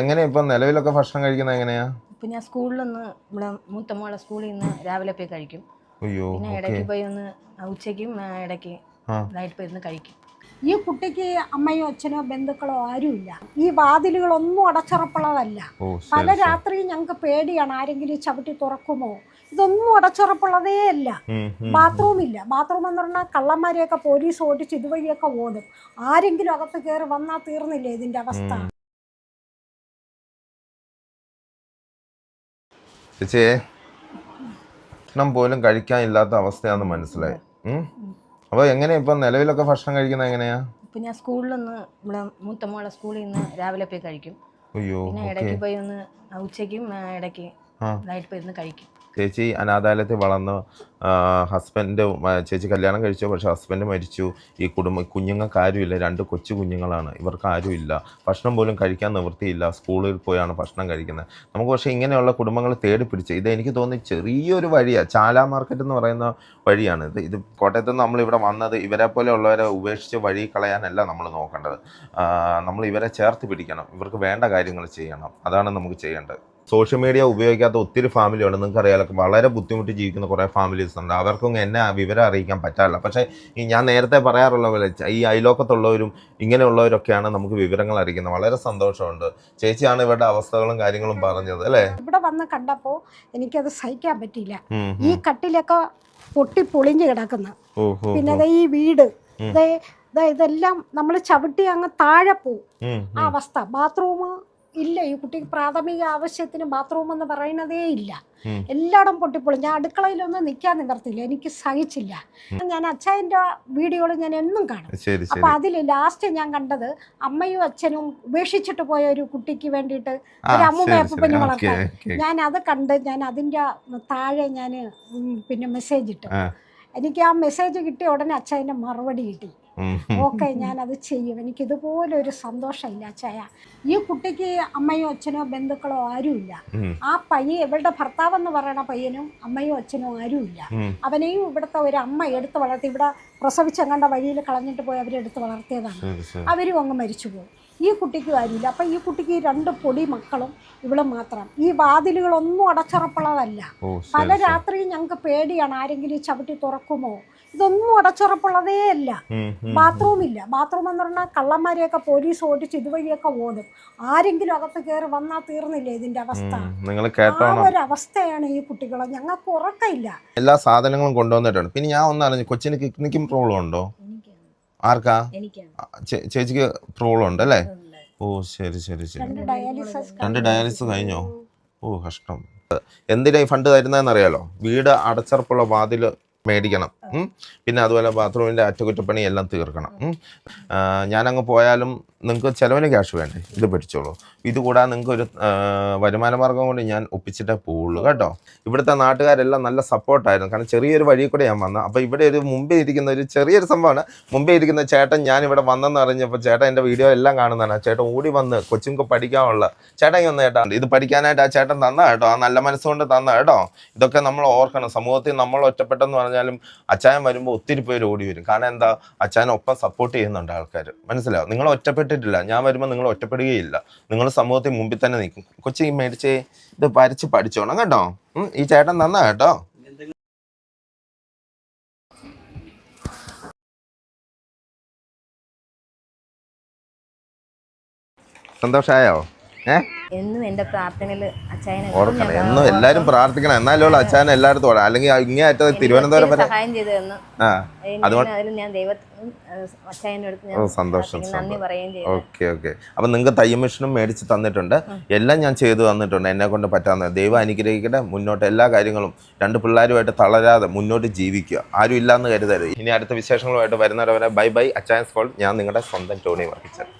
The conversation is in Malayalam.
എങ്ങനെയാ ഇപ്പൊ നിലവിലൊക്കെ ഭക്ഷണം കഴിക്കുന്നത് എങ്ങനെയാ? ഇപ്പൊ ഞാൻ സ്കൂളിൽ നിന്ന് ഇവിടെ മൂത്ത മോളെ സ്കൂളിൽ നിന്ന് രാവിലെ പോയി കഴിക്കും. അയ്യോ പിന്നെ ഇടയ്ക്ക് പോയി ഒന്ന് ഉച്ചയ്ക്കും ഇടയ്ക്ക് നൈറ്റ് പോയി ഇരുന്ന് കഴിക്കും. ഈ കുട്ടിക്ക് അമ്മയോ അച്ഛനോ ബന്ധുക്കളോ ആരുമില്ല. ഈ വാതിലുകളൊന്നും അടച്ചുറപ്പുള്ളതല്ല. അടച്ചറപ്പുള്ളതല്ല പല. രാത്രിയും ഞങ്ങൾക്ക് പേടിയാണ്. ആരെങ്കിലും ചവിട്ടി തുറക്കുമോ? ഇതൊന്നും അടച്ചുറപ്പുള്ളതേ അല്ല. ബാത്റൂം ഇല്ല. ബാത്റൂം എന്ന് പറഞ്ഞാൽ കള്ളന്മാരെയൊക്കെ പോലീസ് ഓടിച്ച് ഇതുവഴിയൊക്കെ ഓടും ആരെങ്കിലും അകത്ത് കയറി വന്നാൽ തീർന്നില്ലേ ഇതിന്റെ അവസ്ഥ? ചേച്ചിയെ ഭക്ഷണം പോലും കഴിക്കാനില്ലാത്ത അവസ്ഥയാന്ന് മനസ്സിലായി. അപ്പോൾ അപ്പൊ എങ്ങനെയാ ഇപ്പൊ നിലവിലൊക്കെ ഭക്ഷണം കഴിക്കുന്നത് എങ്ങനെയാ? ഇപ്പം ഞാൻ സ്കൂളിൽ നിന്ന് ഇവിടെ മൂത്ത മോളെ സ്കൂളിൽ നിന്ന് രാവിലെ പോയി കഴിക്കും. അയ്യോ പിന്നെ ഇടയ്ക്ക് പോയി ഒന്ന് ഉച്ചയ്ക്കും ഇടയ്ക്ക് നൈറ്റ് പോയി ഇരുന്ന് കഴിക്കും. ചേച്ചി അനാഥാലയത്തിൽ വളർന്ന് ഹസ്ബൻഡ് ചേച്ചി കല്യാണം കഴിച്ചു പക്ഷേ ഹസ്ബൻഡ് മരിച്ചു. ഈ കുടുംബ കുഞ്ഞുങ്ങൾക്ക് ആരുമില്ല. രണ്ട് കൊച്ചു കുഞ്ഞുങ്ങളാണ്. ഇവർക്ക് ആരുമില്ല. ഭക്ഷണം പോലും കഴിക്കാൻ നിവൃത്തിയില്ല. സ്കൂളിൽ പോയാണ് ഭക്ഷണം കഴിക്കുന്നത്. നമുക്ക് പക്ഷേ ഇങ്ങനെയുള്ള കുടുംബങ്ങൾ തേടി പിടിച്ച് ഇത് എനിക്ക് തോന്നി ചെറിയൊരു വഴിയാണ് ചാല മാർക്കറ്റ് എന്ന് പറയുന്ന വഴിയാണ് ഇത്. ഇത് കോട്ടയത്ത് നിന്ന് നമ്മളിവിടെ വന്നത് ഇവരെ പോലെ ഉള്ളവരെ ഉപേക്ഷിച്ച് വഴി കളയാനല്ല നമ്മൾ നോക്കേണ്ടത്. നമ്മൾ ഇവരെ ചേർത്ത് പിടിക്കണം. ഇവർക്ക് വേണ്ട കാര്യങ്ങൾ ചെയ്യണം. അതാണ് നമുക്ക് ചെയ്യേണ്ടത്. സോഷ്യൽ മീഡിയ ഉപയോഗിക്കാത്ത ഒത്തിരി ഫാമിലി ഉണ്ട് നിങ്ങൾക്ക് അറിയാലോ വളരെ ബുദ്ധിമുട്ടി ജീവിക്കുന്ന കുറേ ഫാമിലീസ് ഉണ്ട്. അവർക്കൊന്നും എന്നെ വിവരം അറിയിക്കാൻ പറ്റാറില്ല. പക്ഷേ ഈ ഞാൻ നേരത്തെ പറയാറുള്ള പോലെ ഈ അയലോക്കത്തുള്ളവരും ഇങ്ങനെയുള്ളവരൊക്കെയാണ് നമുക്ക് വിവരങ്ങൾ അറിയിക്കുന്നത്. വളരെ സന്തോഷമുണ്ട്. ചേച്ചിയാണ് ഇവരുടെ അവസ്ഥകളും കാര്യങ്ങളും പറഞ്ഞത് അല്ലേ? ഇവിടെ വന്ന് കണ്ടപ്പോൾ എനിക്കത് സഹിക്കാൻ പറ്റിയില്ല. ഈ കട്ടിലൊക്കെ പൊട്ടി പൊളിഞ്ഞു കിടക്കുന്ന. പിന്നെ. ഈ വീട് ഇതെല്ലാം നമ്മൾ ചവിട്ടി അങ്ങ് താഴെ പോവും. ആ അവസ്ഥ. ബാത്റൂം ഇല്ല. ഈ കുട്ടിക്ക് പ്രാഥമിക ആവശ്യത്തിന് ബാത്റൂം എന്ന് പറയുന്നതേ ഇല്ല. എല്ലായിടം പൊട്ടിപ്പോളും ഞാൻ അടുക്കളയിലൊന്നും നിൽക്കാൻ നിവർത്തില്ല. എനിക്ക് സഹിച്ചില്ല. ഞാൻ അച്ഛന്റെ വീഡിയോകൾ ഞാൻ എന്നും കാണും. അപ്പൊ അതിൽ ലാസ്റ്റ് ഞാൻ കണ്ടത് അമ്മയും അച്ഛനും ഉപേക്ഷിച്ചിട്ട് പോയ ഒരു കുട്ടിക്ക് വേണ്ടിയിട്ട് ഒരു അമ്മൂമ്മ അപ്പൂപ്പനെ വളർത്താൻ. ഞാൻ അത് കണ്ട് ഞാൻ അതിന്റെ താഴെ ഞാൻ പിന്നെ മെസ്സേജ് ഇട്ടു. എനിക്ക് ആ മെസ്സേജ് കിട്ടിയ ഉടനെ അച്ഛന്റെ മറുപടി കിട്ടി. ഓക്കെ അത് ചെയ്യും. എനിക്ക് ഇതുപോലെ ഒരു സന്തോഷമില്ല ചായ ഈ കുട്ടിക്ക് അമ്മയോ അച്ഛനോ ബന്ധുക്കളോ ആരുമില്ല. ആ പയ്യ ഇവളുടെ ഭർത്താവ് എന്ന് പറയുന്ന പയ്യനും അമ്മയോ അച്ഛനോ ആരുമില്ല. അവനെയും ഇവിടുത്തെ ഒരു അമ്മ എടുത്ത് വളർത്തി ഇവിടെ പ്രസവിച്ചെങ്ങാണ്ട വഴിയിൽ കളഞ്ഞിട്ട് പോയി അവരെടുത്ത് വളർത്തിയതാണ്. അവരും അങ്ങ് മരിച്ചു പോകും ഈ കുട്ടിക്കും ആരുമില്ല. അപ്പം ഈ കുട്ടിക്ക് ഈ രണ്ട് പൊടി മക്കളും ഇവളും മാത്രം. ഈ വാതിലുകളൊന്നും അടച്ചുറപ്പുള്ളതല്ല. പല രാത്രിയും ഞങ്ങൾക്ക് പേടിയാണ്. ആരെങ്കിലും ചവിട്ടി തുറക്കുമോ? ഇതൊന്നും അടച്ചുറപ്പുള്ളതേ അല്ല. ബാത്റൂം ഇല്ല ബാത്റൂം എന്ന് പറഞ്ഞാൽ കള്ളന്മാരെയൊക്കെ പോലീസ് ഓടിച്ച് ഇതുവഴിയൊക്കെ ഓടും ആരെങ്കിലും അകത്ത് കയറി വന്നാൽ തീർന്നില്ലേ ഇതിന്റെ അവസ്ഥ? ആ ഒരു അവസ്ഥയാണ് ഈ കുട്ടികളെ. ഞങ്ങൾക്ക് ഉറക്കമില്ല. എല്ലാ സാധനങ്ങളും കൊണ്ടുവന്നിട്ടുണ്ട്. പിന്നെ ഞാൻ ഒന്ന് അറിഞ്ഞു കൊച്ചിന് കിഡ്നിക്കും പ്രോബ്ലം ഉണ്ടോ? ആർക്കാ? ചേച്ചിക്ക് പ്രോബ്ലം ഉണ്ട് അല്ലേ? ഓ ശരി ശരി ശരി. രണ്ട് ഡയാലിസിസ് കഴിഞ്ഞോ. ഓ കഷ്ടം. എന്തിനാ ഈ ഫണ്ട് തരുന്നതെന്ന് അറിയാലോ വീട് അടച്ചറപ്പുള്ള വാതിൽ മേടിക്കണം. പിന്നെ അതുപോലെ ബാത്റൂമിന്റെ അറ്റകുറ്റപ്പണി എല്ലാം തീർക്കണം. ഞാനങ്ങ് പോയാലും നിങ്ങൾക്ക് ചിലവിന് ക്യാഷ് വേണ്ടേ? ഇത് പഠിച്ചോളൂ. ഇതുകൂടാതെ നിങ്ങൾക്ക് ഒരു വരുമാന മാർഗം കൊണ്ട് ഞാൻ ഒപ്പിച്ചിട്ടേ പോവുള്ളൂ കേട്ടോ. ഇവിടുത്തെ നാട്ടുകാരെല്ലാം നല്ല സപ്പോർട്ടായിരുന്നു കാരണം ചെറിയൊരു വഴി കൂടെ ഞാൻ വന്നത് അപ്പോൾ ഇവിടെ ഒരു മുമ്പേ ഇരിക്കുന്ന ഒരു ചെറിയൊരു സംഭവമാണ്. മുമ്പേ ഇരിക്കുന്ന ചേട്ടൻ ഞാൻ ഇവിടെ വന്നെന്ന് അറിഞ്ഞപ്പോൾ ചേട്ടൻ എന്റെ വീഡിയോ എല്ലാം കാണുന്നതാണ്. ചേട്ടൻ ഓടി വന്ന് കൊച്ചുങ്ങൾക്ക് പഠിക്കാനുള്ള ചേട്ടൻ ഒന്ന് ചേട്ടാ ഇത് പഠിക്കാനായിട്ട് ആ ചേട്ടൻ തന്ന കേട്ടോ. ആ നല്ല മനസ്സുകൊണ്ട് തന്ന കേട്ടോ. ഇതൊക്കെ നമ്മൾ ഓർക്കണം. സമൂഹത്തിൽ നമ്മൾ ഒറ്റപ്പെട്ടെന്ന് പറഞ്ഞാലും അച്ചായൻ വരുമ്പോൾ ഒത്തിരി പേര് ഓടി വരും. കാരണം എന്താ? അച്ചായനൊപ്പം സപ്പോർട്ട് ചെയ്യുന്നുണ്ട് ആൾക്കാർ മനസ്സിലാവും നിങ്ങൾ ഒറ്റപ്പെട്ടിട്ടില്ല. ഞാൻ വരുമ്പോൾ നിങ്ങൾ ഒറ്റപ്പെടുകയില്ല. നിങ്ങൾ സമൂഹത്തിൽ മുമ്പിൽ തന്നെ നിൽക്കും. കൊച്ചി മേടിച്ചേ ഇത് വരച്ച് പഠിച്ചോണം കേട്ടോ. ഈ ചേട്ടൻ നന്ന കേട്ടോ. സന്തോഷായോ? ഏഹ് എന്നും എന്റെ പ്രാർത്ഥനയിൽ ഓർക്കണം. എന്നും എല്ലാരും പ്രാർത്ഥിക്കണം. എന്നാലും അച്ഛൻ എല്ലായിടത്തും ഓടാം അല്ലെങ്കിൽ ഇങ്ങേ അറ്റത്ത് തിരുവനന്തപുരം വരെ സഹായം ചെയ്തു തന്നു. അതുകൊണ്ട് ഞാൻ സന്തോഷം ഓക്കെ ഓക്കെ. അപ്പൊ നിങ്ങൾക്ക് തയ്യ മെഷീനും മേടിച്ച് തന്നിട്ടുണ്ട്. എല്ലാം ഞാൻ ചെയ്തു തന്നിട്ടുണ്ട്. എന്നെ കൊണ്ട് പറ്റാവുന്ന ദൈവം അനുഗ്രഹിക്കട്ടെ. മുന്നോട്ട് എല്ലാ കാര്യങ്ങളും രണ്ട് പിള്ളേരുമായിട്ട് തളരാതെ മുന്നോട്ട് ജീവിക്കുക. ആരും ഇല്ലാന്ന് കരുതരുത്. ഇനി അടുത്ത വിശേഷങ്ങളുമായിട്ട് വരുന്നവരെ ബൈ ബൈ. അച്ചായൻസ് കോൾ ഞാൻ നിങ്ങളുടെ സ്വന്തം ടോണി വർക്കിച്ചത്